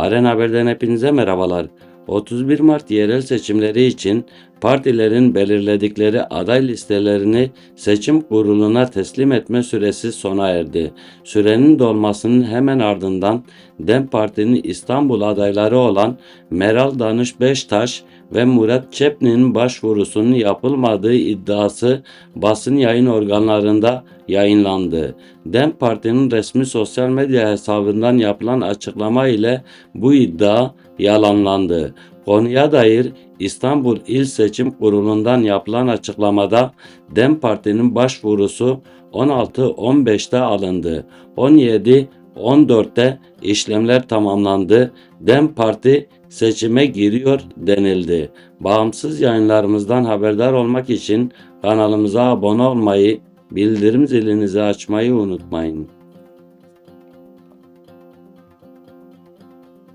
Aren Haber'den hepinize merhabalar. 31 Mart yerel seçimleri için partilerin belirledikleri aday listelerini seçim kuruluna teslim etme süresi sona erdi. Sürenin dolmasının hemen ardından DEM Parti'nin İstanbul adayları olan Meral Danış Beştaş ve Murat Çepni'nin başvurusunun yapılmadığı iddiası basın yayın organlarında yayınlandı. DEM Parti'nin resmi sosyal medya hesabından yapılan açıklama ile bu iddia yalanlandı. Konuya dair İstanbul İl Seçim Kurulu'ndan yapılan açıklamada DEM Parti'nin başvurusu 16-15'te alındı. 17-14'te işlemler tamamlandı. DEM Parti seçime giriyor denildi. Bağımsız yayınlarımızdan haberdar olmak için kanalımıza abone olmayı, bildirim zilinizi açmayı unutmayın.